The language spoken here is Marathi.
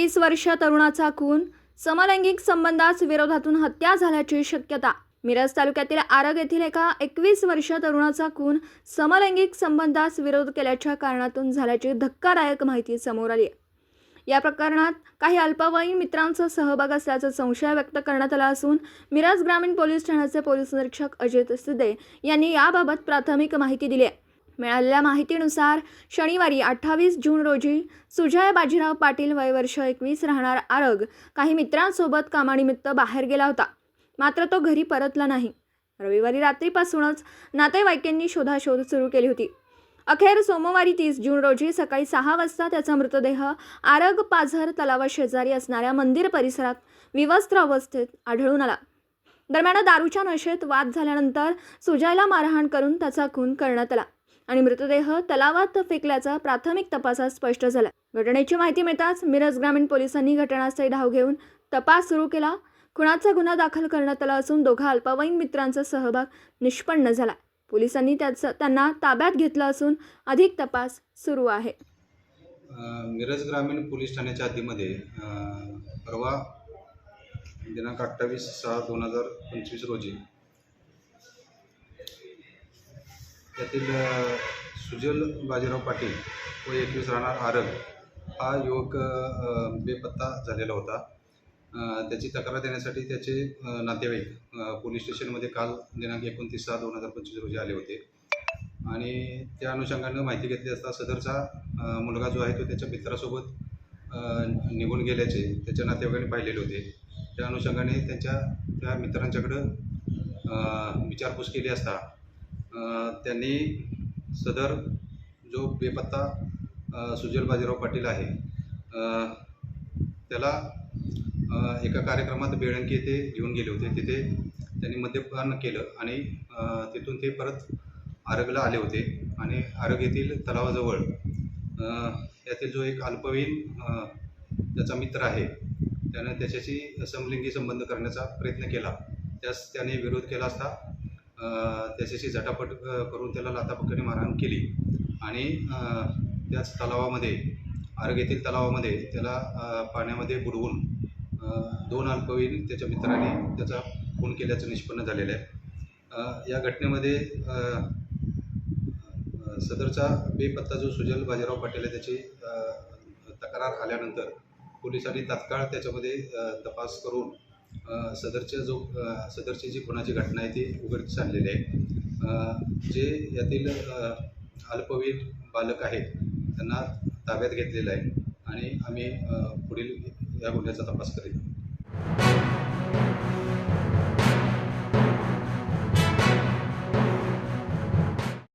वीस वर्ष तरुणाचा खून समलैंगिक संबंधास विरोधातून हत्या झाल्याची शक्यता. मिरज तालुक्यातील आरग येथील एका एकवीस वर्ष तरुणाचा खून समलैंगिक संबंधास विरोध केल्याच्या कारणातून झाल्याची धक्कादायक माहिती समोर आली या प्रकरणात काही अल्पवयीन मित्रांचा सहभाग असल्याचा संशय व्यक्त करण्यात आला असून मिरज ग्रामीण पोलीस ठाण्याचे पोलीस निरीक्षक अजित सिद्धे यांनी याबाबत प्राथमिक माहिती दिली आहे. मिळालेल्या माहितीनुसार शनिवारी अठ्ठावीस जून रोजी सुजय बाजीराव पाटील वयवर्ष एकवीस राहणार आरग काही मित्रांसोबत कामानिमित्त बाहेर गेला होता. मात्र तो घरी परतला नाही. रविवारी रात्रीपासूनच नातेवाईकांनी शोधाशोध सुरू केली होती. अखेर सोमवारी तीस जून रोजी सकाळी सहा वाजता त्याचा मृतदेह आरग पाझर तलावाशेजारी असणाऱ्या मंदिर परिसरात विवस्त्र अवस्थेत आढळून आला. दरम्यान दारूच्या नशेत वाद झाल्यानंतर सुजयला मारहाण करून त्याचा खून करण्यात आला. आणि मृतदेह तलावात फेकल्याचा प्राथमिक तपासात स्पष्ट झाला. घटनेची माहिती मिळताच मिरज ग्रामीण पोलिसांनी घटनास्थळी धाव घेऊन तपास सुरू केला. खुणाचा गुन्हा दाखल करण्यात आला असून दोघा अल्पवयीन मित्रांचा सहभाग निष्पन्न झाला. पोलिसांनी त्याचं त्यांना ताब्यात घेतलं असून अधिक तपास सुरू आहे. मिरज ग्रामीण पोलीस ठाण्याच्या हद्दीमध्ये परवा दिनांक अठ्ठावीस सहा दोन हजार पंचवीस रोजी त्यातील सुजल बाजीराव पाटील व एकवीस राहणार आरग हा युवक बेपत्ता झालेला होता. त्याची तक्रार देण्यासाठी त्याचे नातेवाईक पोलीस स्टेशनमध्ये काल दिनांक एकोणतीस सहा दोन हजार पंचवीस रोजी आले होते. आणि त्या अनुषंगानं माहिती घेतली असता सदरचा मुलगा जो आहे तो त्याच्या मित्रासोबत निघून गेल्याचे त्याच्या नातेवाईकांनी पाहिलेले होते. त्या अनुषंगाने त्यांच्या त्या मित्रांच्याकडं विचारपूस केली असता त्यांनी सदर जो बेपत्ता सुजल बाजीराव पाटील आहे त्याला एका कार्यक्रमात बेळंकी येथे घेऊन गेले होते. तिथे त्यांनी मद्यपान केलं आणि तिथून ते परत आरगला आले होते. आणि आरग येथील तलावाजवळ यातील जो एक अल्पवयीन त्याचा मित्र आहे त्यानं त्याच्याशी समलिंगी संबंध करण्याचा प्रयत्न केला. त्यास त्याने विरोध केला असता त्याच्याशी झटापट करून त्याला लाथापक्क्याने मारहाण केली. आणि त्याच तलावामध्ये आर्ग येथील तलावामध्ये त्याला पाण्यामध्ये बुडवून दोन अल्पवयीन त्याच्या मित्राने त्याचा खून केल्याचं निष्पन्न झालेलं आहे. या घटनेमध्ये सदरचा बेपत्ता जो सुजल बाजीराव पाटील आहे त्याची तक्रार आल्यानंतर पोलिसांनी तात्काळ त्याच्यामध्ये तपास करून सदरच्या जो सदरची जी खुनाची घटना आहे ती उघडकीस आणलेली आहे. जे यातील अ, अल्पवयीन बालक आहेत त्यांना ताब्यात घेतलेलं आहे आणि आम्ही पुढील या गुन्ह्याचा तपास करीत